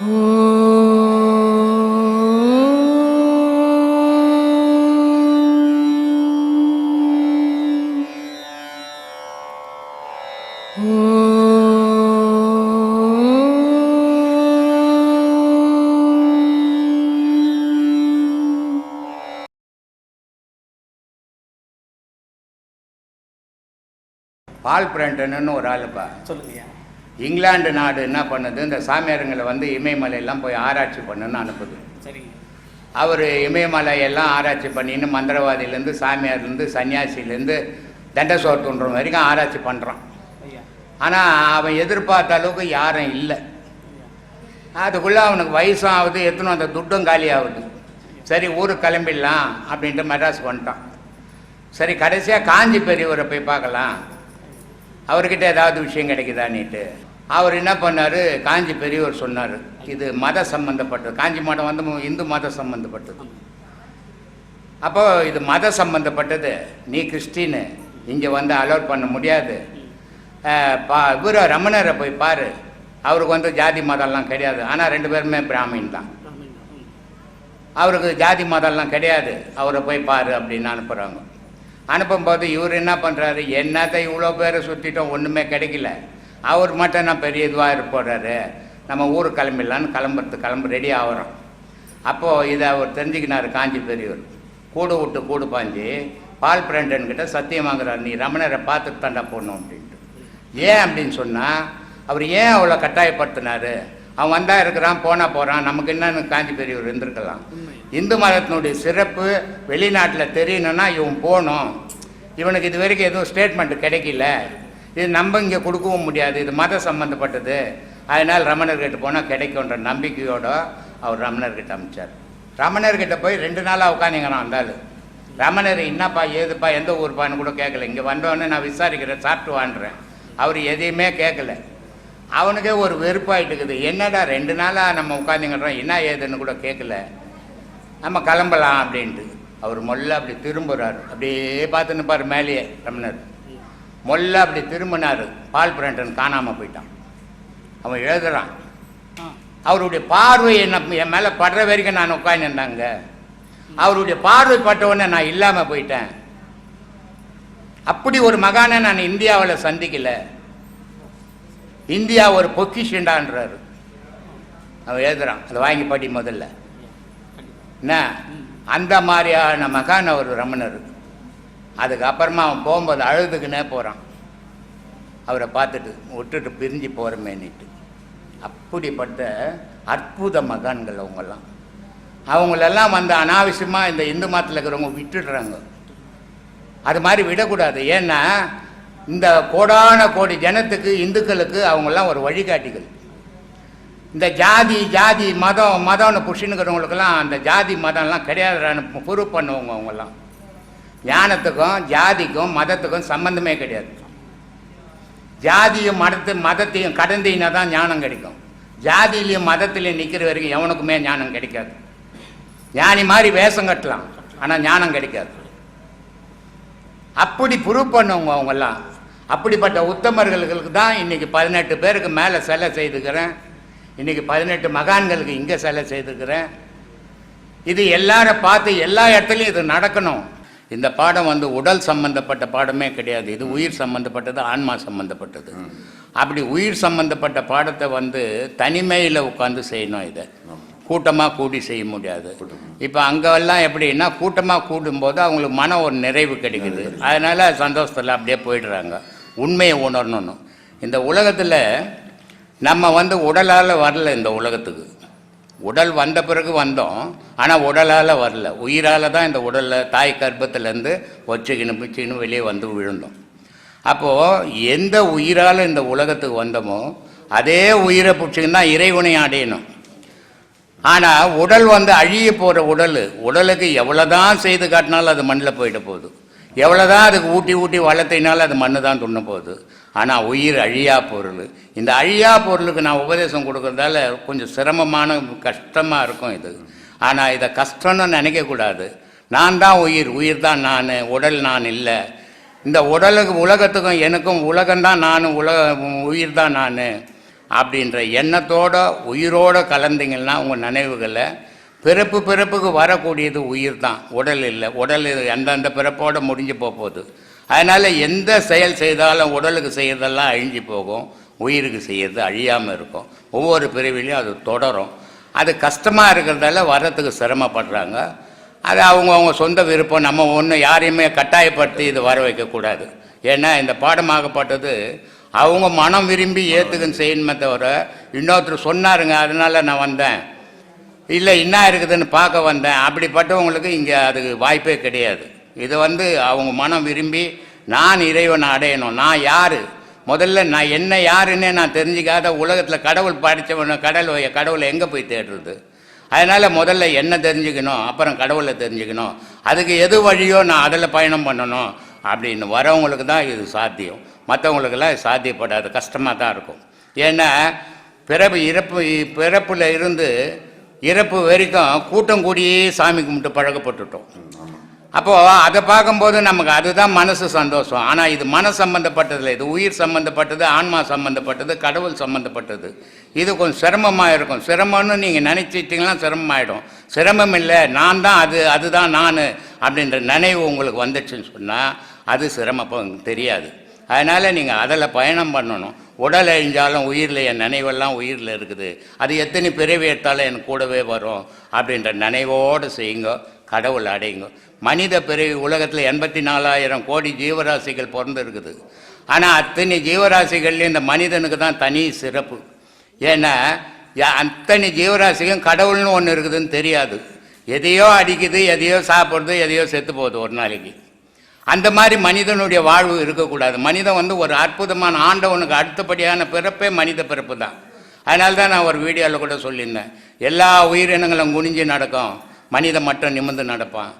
பால் பிராண்டன்னு ஒரு ஆளுப்பா. சொல்லுங்கய்யா. இங்கிலாந்து நாடு என்ன பண்ணுது? இந்த சாமியாருங்களை வந்து இமயமலையெல்லாம் போய் ஆராய்ச்சி பண்ணுன்னு அனுப்புது. சரிங்க. அவர் இமயமலை எல்லாம் ஆராய்ச்சி பண்ணின்னு மந்திரவாதியிலேருந்து சாமியார்லேருந்து சன்னியாசிலேருந்து தண்டசோத்துன்ற வரைக்கும் ஆராய்ச்சி பண்ணுறான் ஆனால் அவன் எதிர்பார்த்த அளவுக்கு யாரும் இல்லை. அதுக்குள்ளே அவனுக்கு வயசும் ஆகுது எத்தனும் அந்த துட்டும் காலி ஆகுது சரி ஊருக்கு கிளம்பிடலாம் அப்படின்ட்டு மெட்ராஸ் வந்துட்டான். சரி கடைசியாக காஞ்சி பெரியவரை போய் பார்க்கலாம். அவர்கிட்ட ஏதாவது விஷயம் கிடைக்குதான்னுட்டு அவர் என்ன பண்ணார்? காஞ்சி பெரியவர் சொன்னார். இது மத சம்பந்தப்பட்டது. காஞ்சி மடம் வந்து இந்து மத சம்பந்தப்பட்டது. அப்போ இது மத சம்பந்தப்பட்டது. நீ கிறிஸ்டின்னு. இங்கே வந்து அலோட் பண்ண முடியாது. பா இவர ரமணரை போய் பாரு. அவருக்கு வந்து ஜாதி மதம்லாம் கிடையாது. ஆனால் ரெண்டு பேருமே பிராமின் தான். அவருக்கு ஜாதி மதம்லாம் கிடையாது. அவரை போய் பாரு அப்படின்னு அனுப்புகிறாங்க அனுப்பும்போது இவர் என்ன பண்ணுறாரு என்னத்தை இவ்வளோ பேரை சுற்றிட்டோம் ஒன்றுமே கிடைக்கல. அவர் மட்டும் நான் பெரிய இதுவாக இருப்போறாரு நம்ம ஊருக்கு கிளம்பிடலான்னு கிளம்புறது கிளம்பு ரெடி ஆகிறோம். அப்போது இதை அவர் தெரிஞ்சுக்கினார் காஞ்சி பெரியவர். கூடு விட்டு கூடு பாஞ்சி பால் பிரண்டன்கிட்ட சத்தியம் வாங்குறாரு நீ ரமணரை பார்த்துட்டு தாண்டா போடணும் அப்படின்ட்டு. ஏன் அப்படின்னு சொன்னால் அவர் ஏன் அவ்வளோ கட்டாயப்படுத்தினார்? அவன் வந்தா இருக்கிறான் போனால் போகிறான் நமக்கு என்னன்னு காஞ்சி பெரியவர் இருந்திருக்கலாம். இந்து மதத்தினுடைய சிறப்பு வெளிநாட்டில் தெரியணும்னா இவன் போகணும். இவனுக்கு இது வரைக்கும் எதுவும் ஸ்டேட்மெண்ட் கிடைக்கல. இது நம்ம இங்கே கொடுக்கவும் முடியாது இது மத சம்பந்தப்பட்டது. அதனால் ரமணர்கிட்ட போனால் கிடைக்குன்ற நம்பிக்கையோட அவர் ரமணர்கிட்ட அனுப்பிச்சார் ரமணர்கிட்ட போய் ரெண்டு நாளாக உட்காந்துங்கிறான் அந்த ரமணர் என்னப்பா ஏதுப்பா எந்த ஊர்ப்பான்னு கூட கேட்கல இங்கே வந்தோடனே நான் விசாரிக்கிறேன் சாப்பிட்டு வாண்டுறேன் அவர் எதையுமே கேட்கல அவனுக்கே ஒரு வெறுப்பாயிட்டு இருக்குது என்னடா ரெண்டு நாளாக நம்ம உட்காந்துங்கிறோம் என்ன ஏதுன்னு கூட கேட்கல நம்ம கிளம்பலாம் அப்படின்ட்டு. அவர் மொல்ல அப்படி திரும்புகிறார் அப்படியே பார்த்துன்னு பாரு மேலேயே ரமணர். மொல்ல அப்படி திரும்பினார். பால் பிரண்டன் காணாமல் போயிட்டான். அவன் எழுதுறான். அவருடைய பார்வை என்ன என் மேலே படுற வரைக்கும் நான் உட்காந்துருந்தாங்க அவருடைய பார்வை பட்ட உடனே நான் இல்லாமல் போயிட்டேன். அப்படி ஒரு மகானை நான் இந்தியாவில் சந்திக்கல. இந்தியா ஒரு பொக்கிஷண்டான்றாரு. அவன் எழுதுறான். அதை வாங்கி படி முதல்ல. என்ன? அந்த மாதிரியான மகான் அவர் ரமணர். அதுக்கப்புறமா அவன் போகும்போது அழுதுக்குன்னே போகிறான் அவரை பார்த்துட்டு விட்டுட்டு பிரிஞ்சு போகிறமேனிட்டு அப்படிப்பட்ட அற்புத மகான்கள் அவங்கெல்லாம். அவங்களெல்லாம் வந்து அனாவசியமாக இந்த இந்து மதத்தில் இருக்கிறவங்க விட்டுடுறாங்க. அது மாதிரி விடக்கூடாது. ஏன்னா இந்த கோடான கோடி ஜனத்துக்கு இந்துக்களுக்கு அவங்கெல்லாம் ஒரு வழிகாட்டிகள். இந்த ஜாதி ஜாதி மதம் மதம்னு புஷின்னுக்கிறவங்களுக்கெல்லாம் அந்த ஜாதி மதம்லாம் கிடையாதுன்னு ப்ரூவ் பண்ணுவாங்க அவங்கெல்லாம். ஞானத்துக்கும் ஜாதிக்கும் மதத்துக்கும் சம்பந்தமே கிடையாது. ஜாதியும் மதத்து மதத்தையும் கடந்தீங்கன்னா தான் ஞானம் கிடைக்கும். ஜாதியிலையும் மதத்திலையும் நிற்கிற வரைக்கும் எவனுக்குமே ஞானம் கிடைக்காது. ஞானி மாதிரி வேஷம் கட்டலாம் ஆனால் ஞானம் கிடைக்காது. அப்படி ப்ரூவ் பண்ணுவங்க அவங்கெல்லாம். அப்படிப்பட்ட உத்தமர்களுக்கு தான் இன்றைக்கி பதினெட்டு பேருக்கு மேலே சிலை செய்துக்கிறேன். இன்றைக்கி பதினெட்டு மகான்களுக்கு இங்கே சிலை செய்துக்கிறேன். இது எல்லாரை பார்த்து எல்லா இடத்துலையும் இது நடக்கணும். இந்த பாடம் வந்து உடல் சம்பந்தப்பட்ட பாடமே கிடையாது. இது உயிர் சம்பந்தப்பட்டது ஆன்மா சம்பந்தப்பட்டது. அப்படி உயிர் சம்பந்தப்பட்ட பாடத்தை வந்து தனிமையில் உட்காந்து செய்யணும் இதை. கூட்டமாக கூடி செய்ய முடியாது. இப்போ அங்கெல்லாம் எப்படின்னா கூட்டமாக கூடும்போது அவங்களுக்கு மன ஒரு நிறைவு கிடைக்குது. அதனால் சந்தோஷத்தில் அப்படியே போயிடுறாங்க. உண்மையை உணரணும்னு. இந்த உலகத்தில் நம்ம வந்து உடலால் வரல இந்த உலகத்துக்கு. உடல் வந்த பிறகு வந்தோம். ஆனால் உடலால் வரல. உயிரால் தான் இந்த உடலில் தாய் கர்ப்பத்திலேருந்து ஒச்சுக்கின்னு பிச்சுக்கின்னு வெளியே வந்து விழுந்தோம். அப்போது எந்த உயிரால் இந்த உலகத்துக்கு வந்தோமோ அதே உயிரை பிடிச்சிக்கின்னு தான் இறைவனை அடையணும் ஆனால் உடல் வந்து அழிய போகிற உடல் உடலுக்கு எவ்வளோ தான் செய்து காட்டினாலும் அது மண்ணில் போயிட போகுது. எவ்வளோதான் அதுக்கு ஊட்டி ஊட்டி வளர்த்தினாலும் அது மண்ணு தான் துண்ண போகுது. ஆனால் உயிர் அழியா பொருள். இந்த அழியா பொருளுக்கு நான் உபதேசம் கொடுக்கறதால கொஞ்சம் சிரமமான கஷ்டமாக இருக்கும் இது. ஆனால் இதை கஷ்டம்னு நினைக்கக்கூடாது நான் தான் உயிர். உயிர் தான் நான். உடல் நான் இல்லை. இந்த உடலுக்கு உலகத்துக்கும் எனக்கும் உலகம்தான் நான் உலக உயிர் தான் நான். அப்படின்ற எண்ணத்தோட உயிரோட கலந்தீங்கன்னா உங்கள் நினைவுகளை பிறப்பு பிறப்புக்கு வரக்கூடியது உயிர் தான் உடல் இல்லை. உடல் அந்தந்த பிறப்போடு முடிஞ்சு போக போகுது அதனால் எந்த செயல் செய்தாலும் உடலுக்கு செய்கிறதெல்லாம் அழிஞ்சு போகும். உயிருக்கு செய்கிறது அழியாமல் இருக்கும். ஒவ்வொரு பிரிவிலையும் அது தொடரும். அது கஷ்டமாக இருக்கிறதால வர்றதுக்கு சிரமப்படுறாங்க. அது அவங்க அவங்க சொந்த விருப்பம். நம்ம ஒன்றும் யாரையுமே கட்டாயப்படுத்தி இது வர வைக்கக்கூடாது. ஏன்னா இந்த பாடமாகப்பட்டது அவங்க மனம் விரும்பி ஏற்றுக்குன்னு செய்யணுமே தவிர இன்னொருத்தர் சொன்னாருங்க அதனால் நான் வந்தேன். இல்லை என்ன இருக்குதுன்னு பார்க்க வந்தேன். அப்படிப்பட்டவங்களுக்கு இங்கே அதுக்கு வாய்ப்பே கிடையாது. இது வந்து அவங்க மனம் விரும்பி நான் இறைவனை அடையணும். நான் யார்? முதல்ல நான் என்ன யாருன்னே நான் தெரிஞ்சுக்காத உலகத்தில் கடவுள் படித்தவன கடல் கடவுளை எங்கே போய் தேடுறது? அதனால் முதல்ல என்ன தெரிஞ்சுக்கணும்? அப்புறம் கடவுளை தெரிஞ்சுக்கணும். அதுக்கு எது வழியோ நான் அதில் பயணம் பண்ணணும். அப்படின்னு வரவங்களுக்கு தான் இது சாத்தியம். மற்றவங்களுக்கெல்லாம் சாத்தியப்படாது. கஷ்டமாக தான் இருக்கும். ஏன்னா பிறப்பு இறப்பு பிறப்பில் இருந்து இறப்பு வரைக்கும் கூட்டம் கூடியே சாமி கும்பிட்டு பழக்கப்பட்டுட்டோம். அப்போது அதை பார்க்கும்போது நமக்கு அதுதான் மனசு சந்தோஷம். ஆனால் இது மன சம்பந்தப்பட்டதில்லை இது உயிர் சம்பந்தப்பட்டது ஆன்மா சம்பந்தப்பட்டது கடவுள் சம்பந்தப்பட்டது. இது கொஞ்சம் சிரமமாக இருக்கும். சிரமம்னு நீங்கள் நினச்சிட்டிங்கன்னா சிரமமாயிடும். சிரமம் இல்லை. நான் தான் அது அதுதான் நான் அப்படின்ற நினைவு உங்களுக்கு வந்துச்சுன்னு சொன்னால் அது சிரமம். தெரியாது. அதனால் நீங்கள் அதில் பயணம் பண்ணணும். உடல் அழிஞ்சாலும் உயிரில் என் நினைவெல்லாம் உயிரில் இருக்குது. அது எத்தனை பிறவி எடுத்தாலும் என் கூடவே வரும் அப்படின்ற நினைவோடு செய்யுங்க கடவுள் அடையுங்க. மனித பிறவி உலகத்தில் எண்பத்தி நாலாயிரம் கோடி ஜீவராசிகள் பிறந்து இருக்குது ஆனால் அத்தனை ஜீவராசிகள்லேயும் இந்த மனிதனுக்கு தான் தனி சிறப்பு. ஏன்னா அத்தனை ஜீவராசிக்கும் கடவுள்னு ஒன்று இருக்குதுன்னு தெரியாது. எதையோ அடிக்குது எதையோ சாப்பிட்றது எதையோ செத்து போகுது ஒரு நாளைக்கு. அந்த மாதிரி மனிதனுடைய வாழ்வு இருக்கக்கூடாது. மனிதன் வந்து ஒரு அற்புதமான ஆண்டவனுக்கு அடுத்தபடியான பிறப்பே மனித பிறப்பு தான். அதனால தான் நான் ஒரு வீடியோவில் கூட சொல்லியிருந்தேன். எல்லா உயிரினங்களும் குனிஞ்சு நடக்கும். மனிதன் மட்டும் நிமிர்ந்து நடப்பான்.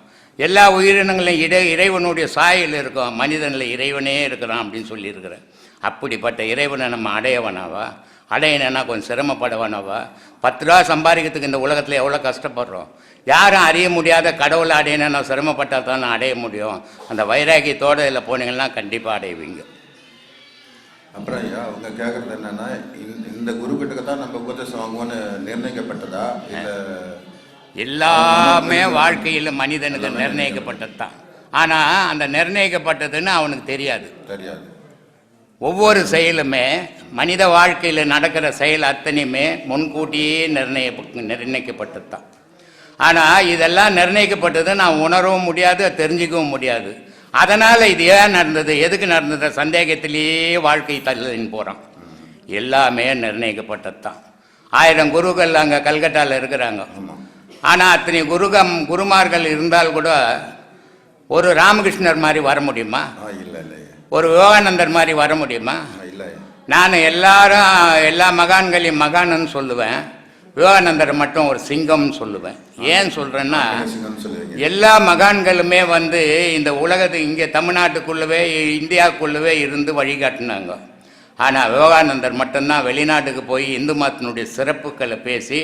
எல்லா உயிரினங்களும் இடை இறைவனுடைய சாயல் இருக்கும். மனிதனில் இறைவனே இருக்கிறான் அப்படின்னு சொல்லியிருக்கிறேன். அப்படிப்பட்ட இறைவனை நம்ம அடையவனாவா? அடையணுன்னா கொஞ்சம் சிரமப்படவனவா? பத்து ரூபா சம்பாதிக்கிறதுக்கு இந்த உலகத்தில் எவ்வளோ கஷ்டப்படுறோம்? யாரும் அறிய முடியாத கடவுளை அடையணும்னா சிரமப்பட்டால் தான் அடைய முடியும். அந்த வைராகியத்தோடு இதில் போனீங்கன்னா கண்டிப்பாக அடைவீங்க. அப்புறம் ஐயா அவங்க கேட்கறது என்னன்னா இந்த- குரு கிட்ட தான் நம்ம உபதேசம் வாங்குவோன்னு நிர்ணயிக்கப்பட்டதா? இல்ல எல்லாமே வாழ்க்கையில் மனிதனுக்கு நிர்ணயிக்கப்பட்டது தான். ஆனால் அந்த நிர்ணயிக்கப்பட்டதுன்னு அவனுக்கு தெரியாது. தெரியாது. ஒவ்வொரு செயலுமே மனித வாழ்க்கையில் நடக்கிற செயல் அத்தனையுமே முன்கூட்டியே நிர்ணய நிர்ணயிக்கப்பட்டது தான் ஆனால் இதெல்லாம் நிர்ணயிக்கப்பட்டது நான் உணரவும் முடியாது தெரிஞ்சுக்கவும் முடியாது. அதனால் இது ஏன் நடந்தது எதுக்கு நடந்தது? சந்தேகத்திலேயே வாழ்க்கை தள்ளின்னு போகிறான் எல்லாமே நிர்ணயிக்கப்பட்டது தான் ஆயிரம் குருக்கள் அங்கே கல்கட்டாவில் இருக்கிறாங்க. ஆனால் அத்தனை குருகம் குருமார்கள் இருந்தால் கூட ஒரு ராமகிருஷ்ணர் மாதிரி வர முடியுமா? இல்ல ஒரு விவேகானந்தர் மாதிரி வர முடியுமா? இல்ல. நான் எல்லாரும் எல்லா மகான்களையும் மகான்னு சொல்லுவேன். விவேகானந்தர் மட்டும் ஒரு சிங்கம்னு சொல்லுவேன். ஏன் சொல்கிறேன்னா எல்லா மகான்களுமே வந்து இந்த உலகத்து இங்கே தமிழ்நாட்டுக்குள்ளவே இந்தியாவுக்குள்ளவே இருந்து வழிகாட்டினாங்க. ஆனால் விவேகானந்தர் மட்டும்தான் வெளிநாட்டுக்கு போய் இந்து மதத்தினுடைய சிறப்புகளை பேசி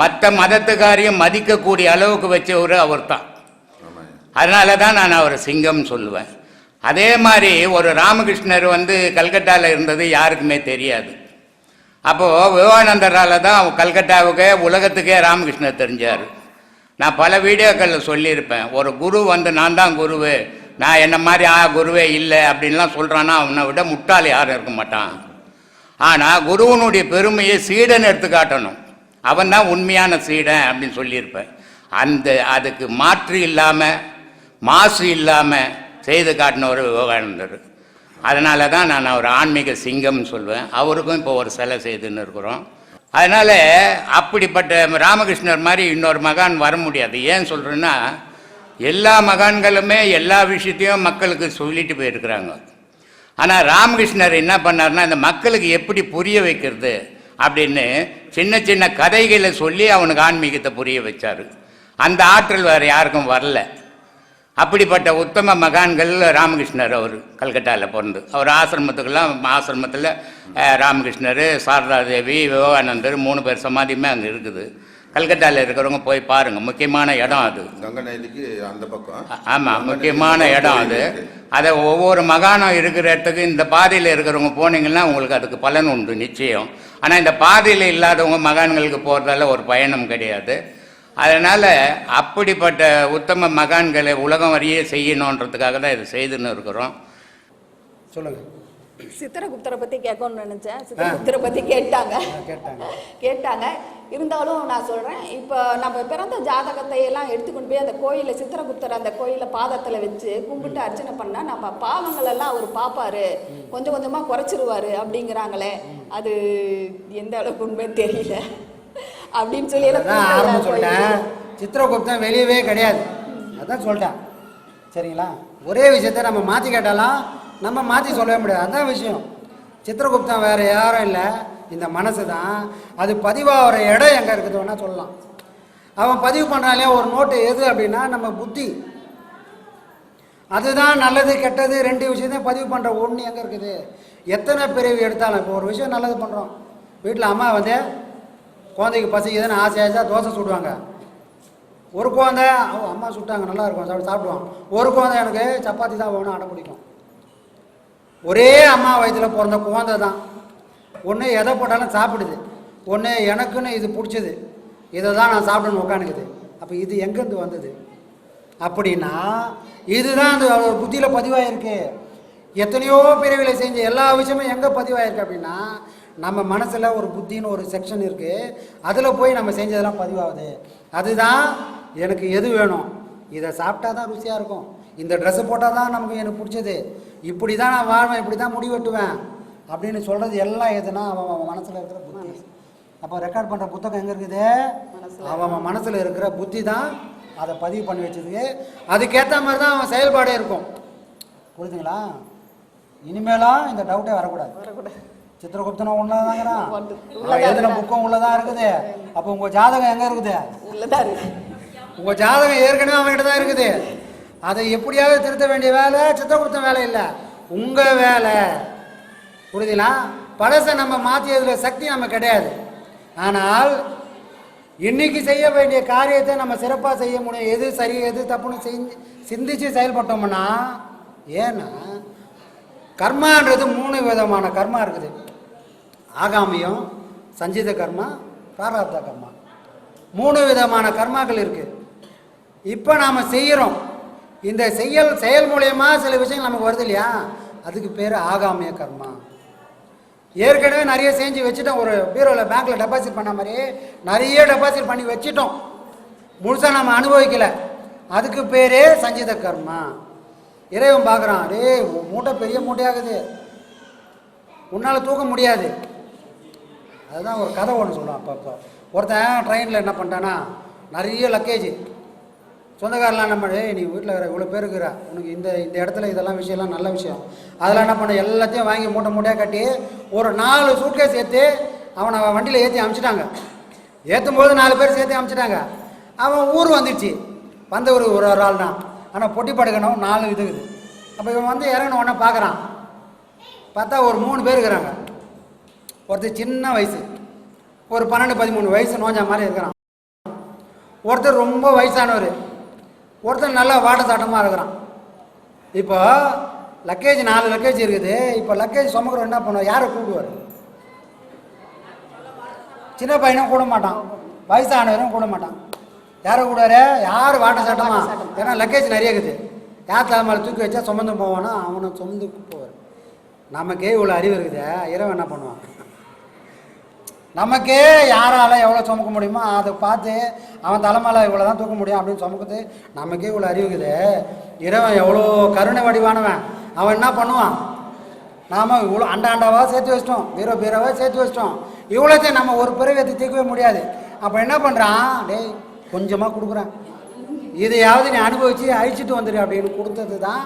மற்ற மதத்துக்காரையும் மதிக்கக்கூடிய அளவுக்கு வச்சவர் அவர் தான் அதனால தான் நான் அவரை சிங்கம்னு சொல்லுவேன். அதே மாதிரி ஒரு ராமகிருஷ்ணர் வந்து கல்கட்டாவில் இருந்தது யாருக்குமே தெரியாது. அப்போது விவேகானந்தரால் தான் கல்கட்டாவுக்கே உலகத்துக்கே ராமகிருஷ்ணர் தெரிஞ்சார். நான் பல வீடியோக்களில் சொல்லியிருப்பேன் ஒரு குரு வந்து நான் தான் குருவு நான் என்ன மாதிரி ஆ குருவே இல்லை அப்படின்லாம் சொல்கிறான்னா அவனை விட முட்டாள் யாரும் இருக்க மாட்டான். ஆனால் குருவனுடைய பெருமையை சீடன் எடுத்து காட்டணும். அவன் தான் உண்மையான சீடன் அப்படின்னு சொல்லியிருப்பேன். அந்த அதுக்கு மாற்று இல்லாமல் மாசு இல்லாமல் செய்து காட்டின ஒரு விவேகானந்தர் அதனால தான் நான் அவர் ஆன்மீக சிங்கம்னு சொல்லுவேன் அவருக்கும் இப்போ ஒரு சிலை செய்துன்னு இருக்கிறோம். அதனால் அப்படிப்பட்ட ராமகிருஷ்ணர் மாதிரி இன்னொரு மகான் வர முடியாது. ஏன் சொல்கிறேன்னா எல்லா மகான்களுமே எல்லா விஷயத்தையும் மக்களுக்கு சொல்லிட்டு போயிருக்கிறாங்க. ஆனால் ராமகிருஷ்ணர் என்ன பண்ணார்னா இந்த மக்களுக்கு எப்படி புரிய வைக்கிறது அப்படின்னு சின்ன சின்ன கதைகளை சொல்லி அவனுக்கு ஆன்மீகத்தை புரிய வச்சார். அந்த ஆற்றல் வேறு யாருக்கும் வரல. அப்படிப்பட்ட உத்தம மகான்கள் ராமகிருஷ்ணர் அவர் கல்கட்டாவில் பிறந்து. அவர் ஆசிரமத்துக்கெல்லாம் ஆசிரமத்தில் ராமகிருஷ்ணர் சாரதா தேவி விவேகானந்தர் மூணு பேர் சமாதியுமே அங்கே இருக்குது. கல்கத்தாவில் இருக்கிறவங்க போய் பாருங்க. முக்கியமான இடம் அது. கங்கை நதிக்கு அந்த பக்கம். ஆ- ஆமா கங்கை முக்கியமான இடம் அது. அதை ஒவ்வொரு மகானம் இருக்கிற இடத்துக்கு இந்த பாதையில் இருக்கிறவங்க போனீங்கன்னா உங்களுக்கு அதுக்கு பலன் உண்டு நிச்சயம். ஆனால் இந்த பாதையில் இல்லாதவங்க மகான்களுக்கு போகிறதால ஒரு பயணம் கிடையாது. அதனால் அப்படிப்பட்ட உத்தம மகான்களை உலகம் அறிய செய்யணுன்றதுக்காக தான் இதை செய்துன்னு இருக்கிறோம். சொல்லுங்க. சித்திரகுப்தரை பத்தி கேட்கணும்னு நினைச்சேன். சித்திரகுப்தரை பத்தி கேட்டாங்க. கேட்டாங்க. கேட்டாங்க. இருந்தாலும் நான் சொல்றேன் இப்போ நம்ம பிறந்த ஜாதகத்தை எல்லாம் எடுத்துக்கொண்டு போய் அந்த கோயில சித்திரகுப்தர் அந்த கோயில பாதத்துல வச்சு கும்பிட்டு அர்ச்சனை பண்ணா நம்ம பாவங்கள் எல்லாம் அவர் பார்ப்பாரு கொஞ்சம் கொஞ்சமா குறைச்சிருவாரு அப்படிங்கிறாங்களே. அது எந்த அளவுக்கு உண்மைன்னு தெரியல. அப்படின்னு சொல்லி அதான் ஆரம்பம் சொல்லிட்டேன். சித்திரகுப்தன் வெளியவே கிடையாது. அதான் சொல்லிட்டேன். சரிங்களா? ஒரே விஷயத்த நம்ம மாற்றி கேட்டாலாம் நம்ம மாற்றி சொல்லவே முடியாது. அதான் விஷயம். சித்திரகுப்தன் வேற யாரும் இல்லை. இந்த மனசு தான். அது பதிவாகிற இடம் எங்கே இருக்குது வேணால் சொல்லலாம். அவன் பதிவு பண்ணுறான் ஒரு நோட்டு எது அப்படின்னா நம்ம புத்தி. அதுதான் நல்லது கெட்டது ரெண்டு விஷயத்தையும் பதிவு பண்ணுற ஒன்று எங்கே இருக்குது? எத்தனை பிரிவு எடுத்தாலும் இப்போ ஒரு விஷயம் நல்லது பண்ணுறோம் வீட்டில் அம்மா வந்து குழந்தைக்கு பசிக்குதுன்னு ஆசை ஆசையாக தோசை சுடுவாங்க. ஒரு குழந்தை ஓ அம்மா சுட்டாங்க நல்லா இருக்கும் சாப்பிட்டு சாப்பிடுவான். ஒரு குழந்தை எனக்கு சப்பாத்தி தான் வேணும் அடம் பிடிக்கும். ஒரே அம்மா வயித்துல பிறந்த குழந்தை தான். ஒன்று எதை போட்டாலும் சாப்பிடுது. ஒன்று எனக்குன்னு இது பிடிச்சது. இதை தான் நான் சாப்பிடணும் உட்காந்துக்குது அப்போ இது எங்கேருந்து வந்தது? அப்படின்னா இதுதான் அந்த புத்தியில் பதிவாயிருக்கு. எத்தனையோ பிரிவுகளை செஞ்ச எல்லா விஷயமும் எங்கே பதிவாயிருக்கு அப்படின்னா நம்ம மனசில் ஒரு புத்தின்னு ஒரு செக்ஷன் இருக்குது அதில் போய் நம்ம செஞ்சதெல்லாம் பதிவாகுது. அதுதான் எனக்கு எது வேணும்? இதை சாப்பிட்டா தான் ருசியாக இருக்கும். இந்த ட்ரெஸ்ஸு போட்டால் தான் நமக்கு எனக்கு பிடிச்சது. இப்படி தான் நான் வாழ்வேன் இப்படி தான் முடி வெட்டுவேன் அப்படின்னு சொல்கிறது எல்லாம் எதுனா அவன் அவன் மனசில் இருக்கிற புத்தி. அப்போ ரெக்கார்ட் பண்ணுற புத்தகம் எங்கே இருக்குது? அவன் அவன் மனசில் இருக்கிற புத்தி தான் அதை பதிவு பண்ணி வச்சதுக்கு அதுக்கேற்ற மாதிரி தான் அவன் செயல்பாடே இருக்கும். புரியுதுங்களா இனிமேலாம் இந்த டவுட்டே வரக்கூடாது. வரக்கூடாது. சித்திரகுப்தனும் உள்ளதாங்கிறான் எழுதின புக்கும் உள்ளதான் இருக்குது. அப்போ உங்கள் ஜாதகம் எங்கே இருக்குது? உங்கள் ஜாதகம் ஏற்கனவே அவன்கிட்ட தான் இருக்குது. அதை எப்படியாவது திருத்த வேண்டிய வேலை சித்திரகுப்தன் வேலை இல்லை. உங்கள் வேலை. புரியுதுங்களா? பழசை நம்ம மாற்றியதில் சக்தி நம்ம கிடையாது. ஆனால் இன்னைக்கு செய்ய வேண்டிய காரியத்தை நம்ம சிறப்பாக செய்ய முடியும். எது சரி எது தப்புன்னு செஞ்சு சிந்திச்சு செயல்பட்டோம்னா ஏன்னா கர்மான்றது மூணு விதமான கர்மா இருக்குது. ஆகாமியம் சஞ்சித கர்மா பிராரப்த கர்மா. மூணு விதமான கர்மாக்கள் இருக்குது இப்போ நாம் செய்கிறோம் இந்த செயல் செயல் மூலயமா சில விஷயங்கள் நமக்கு வருது இல்லையா? அதுக்கு பேர் ஆகாமிய கர்மா. ஏற்கனவே நிறைய செஞ்சு வச்சுட்டோம். ஒரு பீரோவில் பேங்க்கில் டெபாசிட் பண்ண மாதிரி நிறைய டெபாசிட் பண்ணி வச்சுட்டோம். முழுசாக நம்ம அனுபவிக்கலை. அதுக்கு பேரே சஞ்சித கர்மா. இறைவன் பார்க்குறான் டேய் மூட்டை பெரிய மூட்டையாகுது. உன்னால் தூக்க முடியாது. அதுதான் ஒரு கதை ஒன்று சொல்லுவான் அப்பப்போ. ஒருத்தன் ட்ரெயினில் என்ன பண்ணிட்டானா நிறைய லக்கேஜ் சொந்தக்காரெலாம் என்ன பண்ணு நீ வீட்டில் இருக்கிற இவ்வளோ பேர் இருக்கிற. உனக்கு இந்த இந்த இடத்துல இதெல்லாம் விஷயம்லாம் நல்ல விஷயம். அதெல்லாம் என்ன பண்ண எல்லாத்தையும் வாங்கி மூட்டை மூட்டையாக கட்டி ஒரு நாலு சூட்கேஸ் ஏற்றி அவனை வண்டியில் ஏற்றி அமுச்சிட்டாங்க. ஏற்றும் போது நாலு பேர் சேர்த்து அமுச்சிட்டாங்க. அவன் ஊர் வந்துடுச்சு வந்த ஒரு ஒரு ஒரு ஆள் தான் ஆனால் பொட்டி படுக்கணும் நாலு இது இருக்குது. அப்போ இவன் வந்து இறங்கின உடனே பார்க்குறான் பார்த்தா ஒரு மூணு பேர் இருக்கிறாங்க. ஒருத்தர் சின்ன வயசு ஒரு பன்னெண்டு பதிமூணு வயசு நோஞ்சா மாதிரி இருக்கிறான். ஒருத்தர் ரொம்ப வயசானவர் ஒருத்தர் நல்லா வாட்டசாட்டமாக இருக்கிறான். இப்போ லக்கேஜ் நாலு லக்கேஜ் இருக்குது. இப்போ லக்கேஜ் சுமக்கிறோம் என்ன பண்ணுவார்? யாரை கூப்பிடுவார்? சின்ன பையனும் கூட மாட்டான். வயசானவரும் கூட மாட்டான். யாரை கூடாரு யார் வாட்ட சாட்டமா ஏன்னா லக்கேஜ் நிறைய இருக்குது. யார் தலைமையில் தூக்கி வச்சா சுமந்து போவானா அவனை சுமந்து போவார். நமக்கே இவ்வளோ அறிவு இருக்குது. இரவு என்ன பண்ணுவான்? நமக்கே யாரால் எவ்வளோ சுமக்க முடியுமோ அதை பார்த்து அவன் தலைமையில் இவ்வளோ தான் தூக்க முடியும் அப்படின்னு சுமக்குது. நமக்கே இவ்வளோ அறிவு இருக்குது இறைவன் எவ்வளோ கருணை வடிவானவன். அவன் என்ன பண்ணுவான்? நாம் இவ்வளோ அண்டா அண்டாவாக சேர்த்து வச்சிட்டோம். பீரோ பீரோவாக சேர்த்து வச்சிட்டோம். இவ்வளோத்தையும் நம்ம ஒரு பிறவியத்தை தீர்க்கவே முடியாது. அப்போ என்ன பண்ணுறான் டேய் கொஞ்சமாக கொடுக்குறேன். இதையாவது நீ அனுபவித்து அழிச்சிட்டு வந்துடு அப்படின்னு கொடுத்தது தான்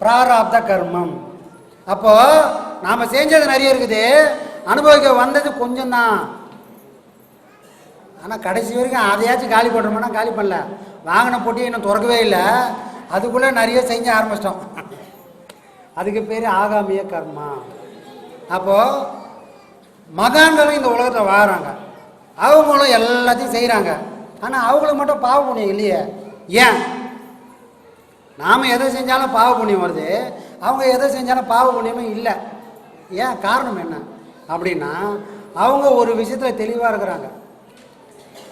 பிராராப்த கர்மம். அப்போது நாம் செஞ்சது நிறைய இருக்குது. அனுபவிக்க வந்தது கொஞ்சம்தான். ஆனால் கடைசி வரைக்கும் அதையாச்சும் காலி பண்ணுறோம்னா காலி பண்ணல. வாங்கின பொட்டியை இன்னும் திறக்கவே இல்லை. அதுக்குள்ளே நிறைய செஞ்சு ஆரம்பிச்சிட்டோம். அதுக்கு பேர் ஆகாமிய கர்மா. அப்போது மகான்களும் இந்த உலகத்தில் வாழறாங்க அவங்களும் எல்லாத்தையும் செய்கிறாங்க ஆனால் அவங்களுக்கு மட்டும் பாவ புண்ணியம் இல்லையே. ஏன்? நாம் எதை செஞ்சாலும் பாவ புண்ணியம் வருது. அவங்க எதை செஞ்சாலும் பாவ புண்ணியமும் இல்லை. ஏன்? காரணம் என்ன? அப்படின்னா அவங்க ஒரு விஷயத்தில் தெளிவாக இருக்கிறாங்க.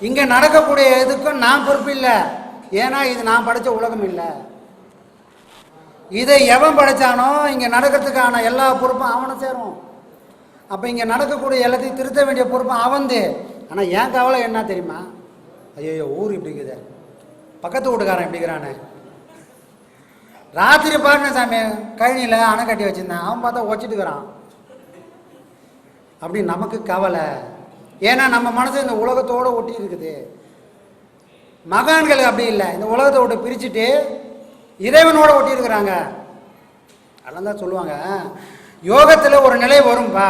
இங்கே நடக்கக்கூடிய எதுக்கும் நான் பொறுப்பு இல்லை. ஏன்னா இது நான் படைச்ச உலகம் இல்லை. இதை எவன் படைத்தானோ இங்கே நடக்கிறதுக்கான எல்லா பொறுப்பும் அவனை சேரும். அப்போ இங்கே நடக்கக்கூடிய எல்லாத்தையும் திருத்த வேண்டிய பொறுப்பும் அவன்து. ஆனால் என் கவலை என்ன தெரியுமா? ஐயோ ஊர் இப்படி இருக்குது. பக்கத்து வீட்டுக்காரன் இப்படிங்கிறானே ராத்திரி பாருங்க சாமி கழனியில் அணை கட்டி வச்சிருந்தேன். அவன் பார்த்தா வச்சுட்டுக்கிறான் அப்படி நமக்கு கவலை. ஏன்னா நம்ம மனசு இந்த உலகத்தோட ஒட்டி இருக்குது மகான்கள் அப்படி இல்லை. இந்த உலகத்தை விட்டு பிரிச்சுட்டு இறைவனோட ஒட்டி இருக்கிறாங்க அதெல்லாம் தான் சொல்லுவாங்க. யோகத்தில் ஒரு நிலை வரும்பா.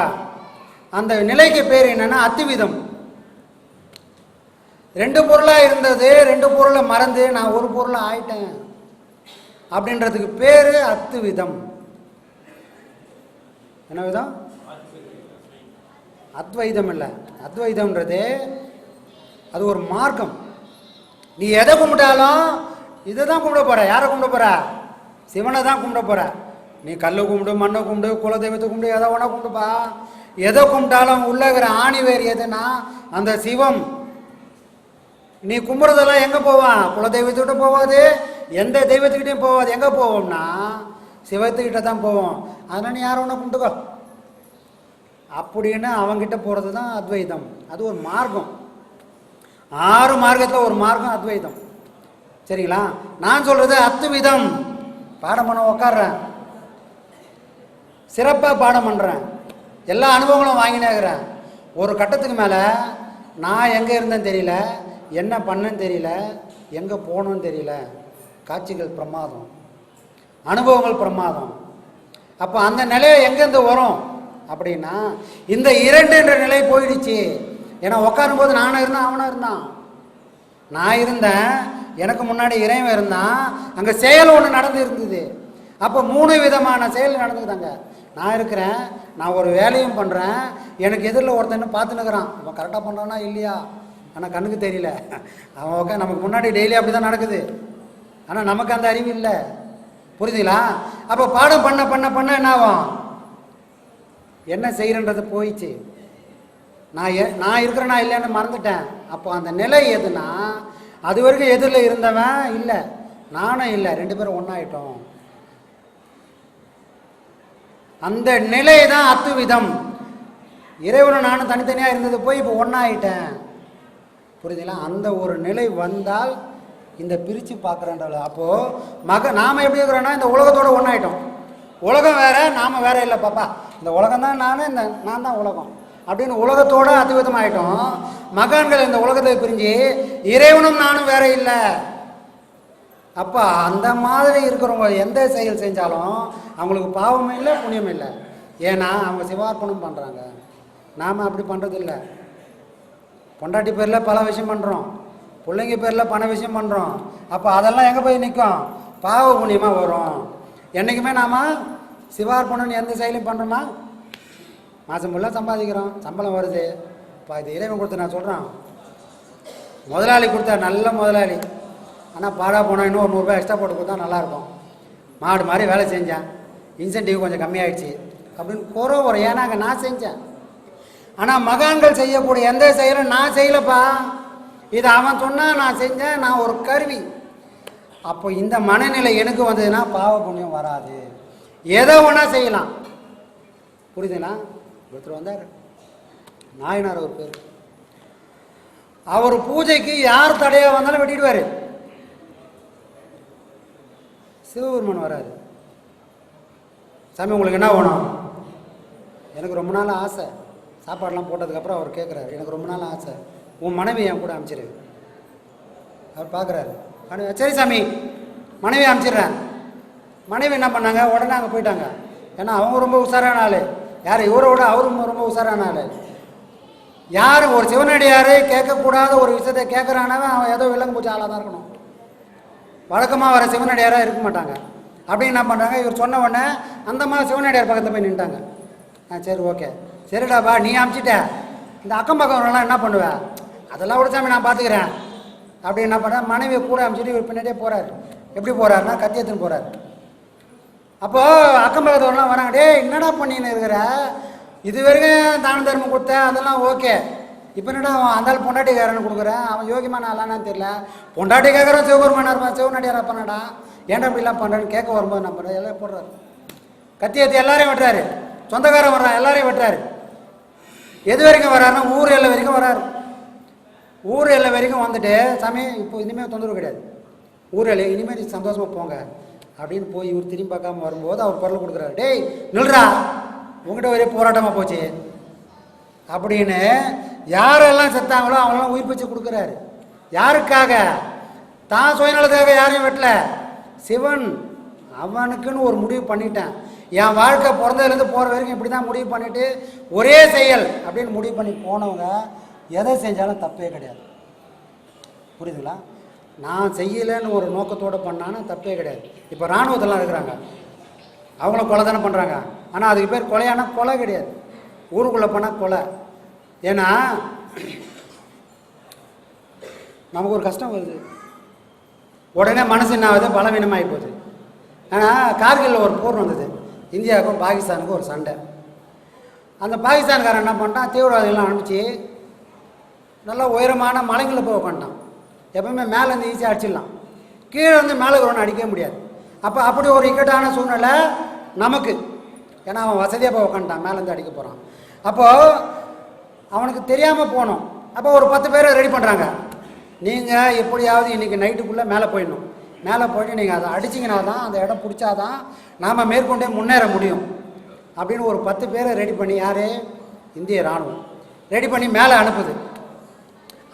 அந்த நிலைக்கு பேர் என்னென்னா அத்துவிதம். ரெண்டு பொருளாக இருந்தது ரெண்டு பொருளை மறந்து நான் ஒரு பொருளாக ஆயிட்டேன். அப்படின்றதுக்கு பேர் அத்துவிதம். என்ன விதம்? அத்வைதம் இல்லை அத்வைதம்ன்றது அது ஒரு மார்க்கம். நீ எதை கும்பிட்டாலும் இதை தான் கும்பிட போகிற யாரை கும்பிட போகிற சிவனை தான் கும்பிட போகிற நீ கல்லை கும்பிடு மண்ணை கும்பிடு குலதெய்வத்தை கும்பிடு எதை வேணா கும்பிடுப்பா. எதை கும்பிட்டாலும் உள்ள இருக்கிற ஆணி வேறு எதுனா அந்த சிவம். நீ கும்பிட்றதெல்லாம் எங்கே போவான் குலதெய்வத்துக்கிட்ட போவாது. எந்த தெய்வத்துக்கிட்டையும் போவாது. எங்கே போவோம்னா சிவத்துக்கிட்ட தான் போவோம். அதனால் நீ யாரை ஒன்றா கும்பிட்டுக்கோ. அப்படின்னு அவங்கிட்ட போகிறது தான் அத்வைதம். அது ஒரு மார்க்கம். ஆறு மார்க்கத்தில் ஒரு மார்க்கம் அத்வைதம். சரிங்களா? நான் சொல்கிறது அத்துவிதம். பாடம் பண்ண உக்காடுறேன் சிறப்பாக பாடம் பண்ணுறேன் எல்லா அனுபவங்களும் வாங்கினேங்கிறேன். ஒரு கட்டத்துக்கு மேலே நான் எங்கே இருந்தேன்னு தெரியல என்ன பண்ணேன்னு தெரியல எங்கே போகணுன்னு தெரியல. காட்சிகள் பிரமாதம். அனுபவங்கள் பிரமாதம். அப்போ அந்த நிலையை எங்கேருந்து வரும்? அப்படின்னா இந்த இரண்டுன்ற நிலை போயிடுச்சு. ஏன்னா உட்காரும் போது நானும் இருந்தேன் அவனும் இருந்தான். நான் இருந்தேன் எனக்கு முன்னாடி இறைவன் இருந்தான். அங்கே செயல் ஒன்று நடந்து இருந்தது. அப்போ மூணு விதமான செயல் நடந்துக்குதாங்க. நான் இருக்கிறேன் நான் ஒரு வேலையும் பண்ணுறேன் எனக்கு எதிரில் ஒருத்தன் பார்த்துன்னுக்குறான் அவன் கரெக்டாக பண்ணுறானா இல்லையா? ஆனால் கண்ணுக்கு தெரியல. அவன் ஓகே நமக்கு முன்னாடி டெய்லி அப்படி தான் நடக்குது. ஆனால் நமக்கு அந்த அறிவு இல்லை. புரியுதுங்களா? அப்போ பாடம் பண்ண பண்ண பண்ண என்ன ஆகும்? என்ன செய்கிறன்றது போயிடுச்சு நான் எ நான் இருக்கிறேனா இல்லைன்னு மறந்துட்டேன். அப்போ அந்த நிலை எதுனா அது வரைக்கும் எதிரில் இருந்தவன் இல்லை. நானும் இல்லை. ரெண்டு பேரும் ஒன்றாயிட்டோம் அந்த நிலை தான் அத்துவிதம். இறைவனும் நானும் தனித்தனியாக இருந்தது போய் இப்போ ஒன்றாயிட்டேன் புரியுதுங்களா? அந்த ஒரு நிலை வந்தால் இந்த பிரித்து பார்க்குறேன்றால அப்போது மக நாம் எப்படி இருக்கிறோன்னா இந்த உலகத்தோட ஒன்றாயிட்டோம் உலகம் வேற நாம் வேற இல்லை பாப்பா. இந்த உலகம் தான் நான் இந்த நான் தான் உலகம். அப்படின்னு உலகத்தோட அத்விதம் ஆயிட்டோம் மகான்கள் இந்த உலகத்தை பிரிஞ்சு இறைவனும் நானும் வேற இல்லை. அப்போ அந்த மாதிரி இருக்கிறவங்க எந்த செயல் செஞ்சாலும் அவங்களுக்கு பாவமும் இல்லை புண்ணியம் இல்லை. ஏன்னா அவங்க சிவார்ப்பணம் பண்ணுறாங்க நாம் அப்படி பண்ணுறதில்ல பொண்டாட்டி பேரில் பல விஷயம் பண்ணுறோம் பிள்ளைங்க பேரில் பண விஷயம் பண்ணுறோம் அப்போ அதெல்லாம் எங்கே போய் நிற்கும் பாவ புண்ணியமாக வரும். என்றைக்குமே நாம் சிவார்ப்பணம்னு எந்த செயலையும் பண்ணுறோமா மாதம் ஃபுல்லாக சம்பாதிக்கிறோம். சம்பளம் வருது. இப்போ இது இறைவன் கொடுத்து நான் சொல்கிறேன் முதலாளி கொடுத்தா நல்ல முதலாளி. ஆனால் பாடா போனால் இன்னும் ஒரு நூறுரூவா எக்ஸ்ட்ரா போட்டு கொடுத்தா நல்லாயிருக்கும் மாடு மாதிரி வேலை செஞ்சேன். இன்சென்டிவ் கொஞ்சம் கம்மியாயிடுச்சு. அப்படின்னு குறை வரும் ஏன்னா அங்கே நான் செஞ்சேன். ஆனால் மகான்கள் செய்யக்கூடிய எந்த செயலும் நான் செய்யலப்பா. இது அவன் சொன்னால் நான் செஞ்சேன். நான் ஒரு கருவி. அப்போ இந்த மனநிலை எனக்கு வந்ததுன்னா பாவ புண்ணியம் வராது. எதை வேணால் செய்யலாம்? புரியுதுங்களா? ஒருத்தர் வந்தார். நாயனார் ஒரு பேர். அவர் பூஜைக்கு யார் தடையாக வந்தாலும் வெட்டிடுவார். சிவபெருமன் வராது சாமி உங்களுக்கு என்ன வேணும்? எனக்கு ரொம்ப நாள் ஆசை. சாப்பாடெலாம் போட்டதுக்கப்புறம் அவர் கேட்குறாரு எனக்கு ரொம்ப நாள் ஆசை. உன் மனைவி என் கூட அனுப்பிச்சிரு அவர் பார்க்குறாரு சரி சாமி. மனைவி அனுப்பிச்சிடுறேன் மனைவி என்ன பண்ணாங்க? உடனே அங்கே போயிட்டாங்க. ஏன்னா அவங்க ரொம்ப உஷாரான ஆள். யார்? இவரை விட அவரும் ரொம்ப உஷாரான ஆள். யார்? ஒரு சிவனடியார் கேட்கக்கூடாத ஒரு விஷயத்தை கேட்குறானவன் அவன் ஏதோ விலங்கு பூச்சி ஆளாக தான் இருக்கணும். வழக்கமாக வர சிவனடியாராக இருக்க மாட்டாங்க. அப்படின்னு என்ன பண்ணுறாங்க இவர் சொன்ன உடனே அந்த மாதிரி சிவனடியார் பக்கத்தில் போய் நின்ட்டாங்க ஆ சரி ஓகே. சரிடாப்பா நீ அமிச்சிட்ட. இந்த அக்கம் பக்கம்லாம் என்ன பண்ணுவ? அதெல்லாம் விட சாமி நான் பார்த்துக்கிறேன் அப்படி என்ன பண்ணுறேன் மனைவியை கூட அமைச்சிட்டு இவர் பின்னாடியே போகிறார் எப்படி போகிறாருன்னா கத்தி எடுத்துன்னு போகிறாரு அப்போ அக்கம் பக்கத்துலாம் வராங்க டே என்னடா பண்ணின்னு இருக்கிற? இது வரைக்கும் தான தர்மம் கொடுத்த? அதெல்லாம் ஓகே. இப்போ என்னடா அவன் அந்தாள் பொண்டாட்டிக்காரன் பொண்டாட்டிக்காரன்னு கொடுக்குறேன் அவன் யோகிமான ஆளானான்னு தெரியல. பொண்டாட்டி கேட்குறான் சிவபெருமானா இருப்பான் சிவநாட்டியாரா பண்ணடா ஏன்டா இப்படிலாம் பண்ணுறேன்னு கேட்க வரும்போது நம்ம எல்லாம் போடுறாரு. கத்தி ஏற்றி எல்லாரையும் வெட்டுறாரு. சொந்தக்காரன் வர்றான் எல்லாரையும் வெட்டுறாரு. எது வரைக்கும் வர்றாருன்னா ஊர் எல்லை வரைக்கும் வர்றாரு ஊர் எல்லை வரைக்கும் வந்துட்டு சாமி இப்போ இனிமேல் தொந்தரவு கிடையாது. ஊர் எல்லை இனிமேல் சந்தோஷமாக போங்க. அப்படின்னு போய் இவர் திரும்பி பார்க்காம வரும்போது அவர் குரல் கொடுக்குறாரு டேய் நில்றா. உங்ககிட்ட ஒரே போராட்டமாக போச்சு. அப்படின்னு யாரெல்லாம் செத்தாங்களோ அவங்களாம் உயிர் பச்சு கொடுக்குறாரு. யாருக்காக? தான் சுயநலத்துக்காக யாரையும் வெட்டல. சிவன் அவனுக்குன்னு ஒரு முடிவு பண்ணிட்டேன். என் வாழ்க்கை பிறந்ததுலேருந்து போகிற வரைக்கும் இப்படி தான் முடிவு பண்ணிவிட்டு ஒரே செயல் அப்படின்னு முடிவு பண்ணி போனவங்க எதை செஞ்சாலும் தப்பே கிடையாது. புரியுதுங்களா? நான் செய்யலைன்னு ஒரு நோக்கத்தோடு பண்ணான்னு தப்பே கிடையாது. இப்போ இராணுவத்தெல்லாம் இருக்கிறாங்க. அவங்களும் கொலை தானே பண்ணுறாங்க ஆனால் அதுக்கு பேர் கொலையானா கொலை கிடையாது. ஊருக்குள்ளே போனால் கொலை. ஏன்னா நமக்கு ஒரு கஷ்டம் வருது. உடனே மனசு என்ன ஆகுது? பலவீனமாகி போகுது. ஆனால் கார்கில்ல ஒரு போர் வந்தது. இந்தியாவுக்கும் பாகிஸ்தானுக்கும் ஒரு சண்டை. அந்த பாகிஸ்தான்காரன் என்ன பண்ணிட்டான்? தீவிரவாதிகள்லாம் அனுப்பிச்சு நல்லா உயரமான மலைங்களை போய் உட்காந்துட்டான் எப்பவுமே மேலே இருந்து ஈஸியாக அடிச்சிடலாம். கீழே வந்து மேலே ஒன்று அடிக்க முடியாது. அப்போ அப்படி ஒரு இக்கட்டான சூழ்நிலை நமக்கு. ஏன்னா அவன் வசதியாக போய் உட்காந்துட்டான் மேலேருந்து அடிக்க போகிறான் அப்போது அவனுக்கு தெரியாமல் போனோம். அப்போ ஒரு பத்து பேரை ரெடி பண்ணுறாங்க நீங்கள் எப்படியாவது இன்றைக்கி நைட்டுக்குள்ளே மேலே போயிடணும். மேலே போயிட்டு நீங்கள் அதை அடிச்சிங்கன்னா தான் அந்த இடம் பிடிச்சாதான் நாம் மேற்கொண்டே முன்னேற முடியும். அப்படின்னு ஒரு பத்து பேரை ரெடி பண்ணி யார்? இந்திய இராணுவம் ரெடி பண்ணி மேலே அனுப்புது.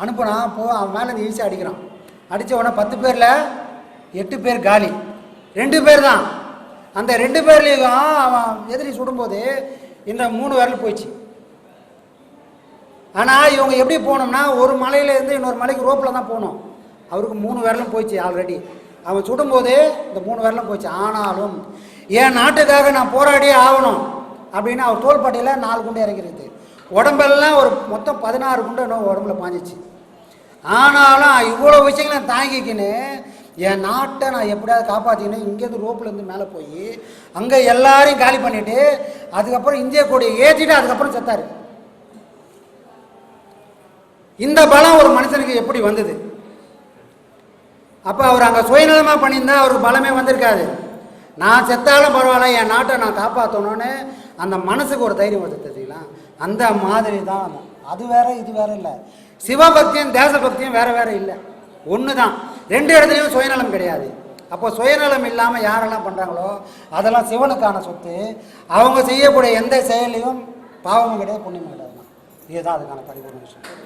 அனுப்புனா போ அவன் மேலே இந்த ஈஸியாக அடிக்கிறான். அடித்த உடனே பத்து பேரில் எட்டு பேர் காலி. ரெண்டு பேர் தான் அந்த ரெண்டு பேர்லேயும் அவன் எதிரி சுடும்போது இந்த மூணு விரல் போயிடுச்சு. ஆனால் இவங்க எப்படி போனோம்னா ஒரு மலையிலேருந்து இன்னொரு மலைக்கு ரோப்பில் தான் போகணும். அவருக்கு மூணு விரலும் போயிடுச்சு ஆல்ரெடி அவன் சுடும்போது இந்த மூணு விரலும் போயிடுச்சு. ஆனாலும் என் நாட்டுக்காக நான் போராடியே ஆகணும். அப்படின்னு அவர் தோள்பட்டையில் நாலு குண்டு இறங்கிருக்குது உடம்பெல்லாம் ஒரு மொத்தம் பதினாறு குண்டு இன்னும் உடம்புல பாஞ்சிச்சு. ஆனாலும் இவ்வளோ விஷயங்களை தாங்கிக்கின்னு என் நாட்டை நான் எப்படியாவது காப்பாற்றிக்கணும் இங்கேருந்து ரோப்லேருந்து மேலே போய் அங்கே எல்லாரையும் காலி பண்ணிவிட்டு அதுக்கப்புறம் இந்திய கொடியை ஏற்றிட்டு அதுக்கப்புறம் செத்தாரு. இந்த பலம் ஒரு மனுஷனுக்கு எப்படி வந்தது? அப்போ அவர் அங்கே சுயநலமாக பண்ணியிருந்தா அவருக்கு பலமே வந்திருக்காது. நான் செத்தாலும் பரவாயில்ல என் நாட்டை நான் காப்பாற்றணும்னு அந்த மனசுக்கு ஒரு தைரியம் வருது தெரியுங்களா? அந்த மாதிரி தான். அது வேற இது வேற இல்லை. சிவபக்தியும் தேசபக்தியும் வேற வேற இல்லை. ஒன்று தான் ரெண்டு இடத்துலையும் சுயநலம் கிடையாது. அப்போ சுயநலம் இல்லாமல் யாரெல்லாம் பண்ணுறாங்களோ அதெல்லாம் சிவனுக்கான சொத்து. அவங்க செய்யக்கூடிய எந்த செயலையும் பாவமும் கிடையாது புண்ணியமும் கிடையாது. இதுதான் அதுக்கான பரிபூர்ண விஷயம்.